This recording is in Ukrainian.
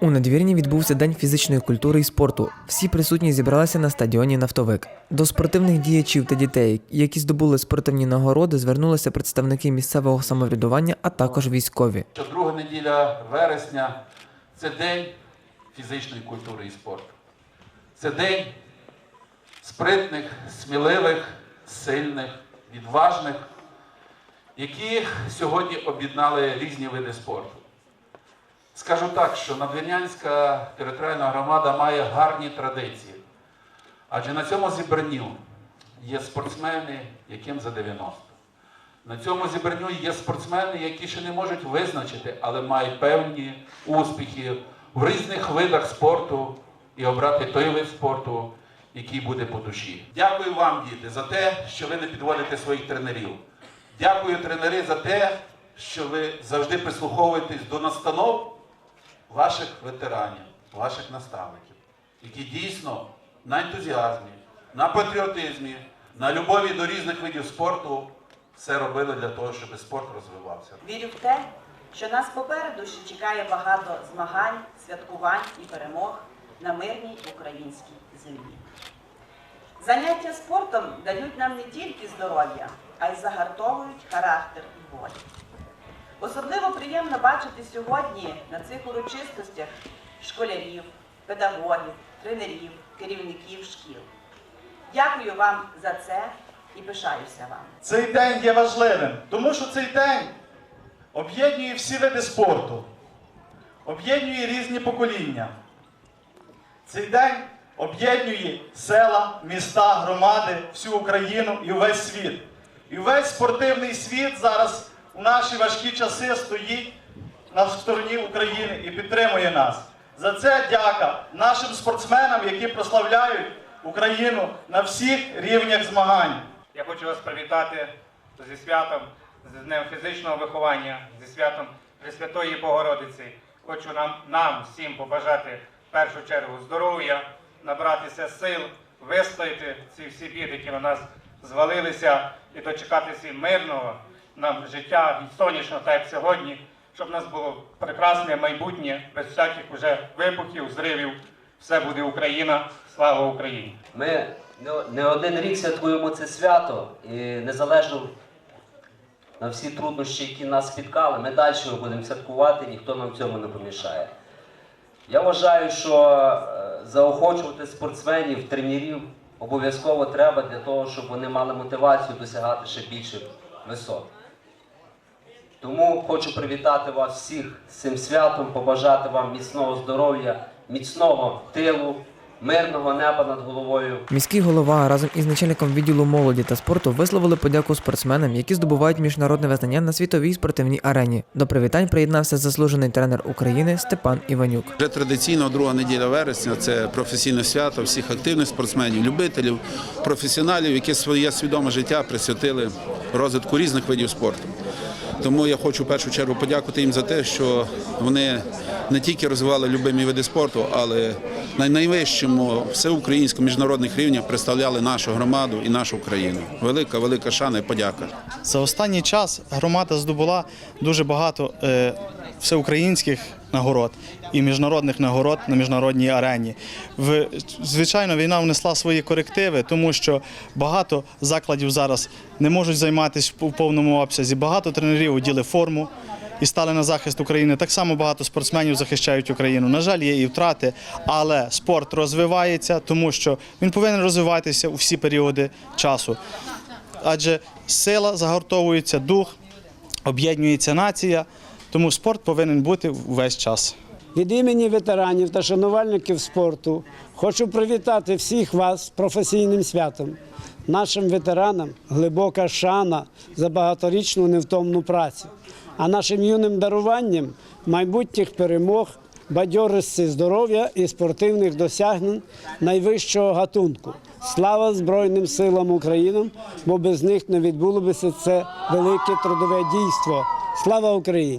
У надвірні відбувся день фізичної культури і спорту. Всі присутні зібралися на стадіоні Нафтовик. До спортивних діячів та дітей, які здобули спортивні нагороди, звернулися представники місцевого самоврядування, а також військові. друга неділя вересня це день фізичної культури і спорту. Це день спритних, сміливих, сильних, відважних, яких сьогодні об'єднали різні види спорту. Скажу так, що Надвірнянська територіальна громада має гарні традиції. Адже на цьому зібранню є спортсмени, яким за 90. На цьому зібранню є спортсмени, які ще не можуть визначити, але мають певні успіхи в різних видах спорту і обрати той вид спорту, який буде по душі. Дякую вам, діти, за те, що ви не підводите своїх тренерів. Дякую, тренери, за те, що ви завжди прислуховуєтесь до настанов ваших ветеранів, ваших наставників, які дійсно на ентузіазмі, на патріотизмі, на любові до різних видів спорту все робили для того, щоб спорт розвивався. Вірю в те, що нас попереду ще чекає багато змагань, святкувань і перемог на мирній українській землі. Заняття спортом дають нам не тільки здоров'я, а й загартовують характер і волю. Особливо приємно бачити сьогодні на цих урочистостях школярів, педагогів, тренерів, керівників шкіл. Дякую вам за це і пишаюся вам. Цей день є важливим, тому що цей день об'єднує всі види спорту, об'єднує різні покоління. Цей день об'єднує села, міста, громади, всю Україну і увесь світ. І весь спортивний світ зараз у наші важкі часи стоїть на стороні України і підтримує нас. За це дяка нашим спортсменам, які прославляють Україну на всіх рівнях змагань. Я хочу вас привітати зі святом, з Днем фізичного виховання, зі святом Пресвятої Богородиці. Хочу нам, нам всім побажати в першу чергу здоров'я, набратися сил, вистояти ці всі біди, які на нас звалилися, і дочекатися мирного нам життя і сонячного, так як сьогодні, щоб у нас було прекрасне майбутнє, без всяких уже вибухів, зривів. Все буде Україна, слава Україні! Ми не- один рік святкуємо це свято, і незалежно на всі труднощі, які нас спіткали, ми далі будемо святкувати, ніхто нам цьому не помішає. Я вважаю, що е, заохочувати спортсменів, тренерів обов'язково треба для того, щоб вони мали мотивацію досягати ще більших висот. Тому хочу привітати вас всіх з цим святом, побажати вам міцного здоров'я, міцного тилу, мирного неба над головою. Міський голова разом із начальником відділу молоді та спорту висловили подяку спортсменам, які здобувають міжнародне визнання на світовій спортивній арені. До привітань приєднався заслужений тренер України Степан Іванюк. Вже традиційно друга неділя вересня це професійне свято всіх активних спортсменів, любителів, професіоналів, які своє свідоме життя присвятили розвитку різних видів спорту. Тому я хочу в першу чергу подякувати їм за те, що вони не тільки розвивали любимі види спорту, але на найвищому всеукраїнському міжнародних рівнях представляли нашу громаду і нашу країну. Велика, велика шана і подяка. За останній час громада здобула дуже багато е, всеукраїнських нагород і міжнародних нагород на міжнародній арені. В, звичайно, війна внесла свої корективи, тому що багато закладів зараз не можуть займатися в повному обсязі. Багато тренерів оділи форму. І стали на захист України. Так само багато спортсменів захищають Україну. На жаль, є і втрати, але спорт розвивається, тому що він повинен розвиватися у всі періоди часу адже сила загортовується, дух, об'єднується нація, тому спорт повинен бути весь час. Від імені ветеранів та шанувальників спорту хочу привітати всіх вас з професійним святом. Нашим ветеранам глибока шана за багаторічну невтомну працю, а нашим юним даруванням майбутніх перемог, бадьорості здоров'я і спортивних досягнень найвищого гатунку. Слава Збройним силам України, бо без них не відбулося це велике трудове дійство. Слава Україні!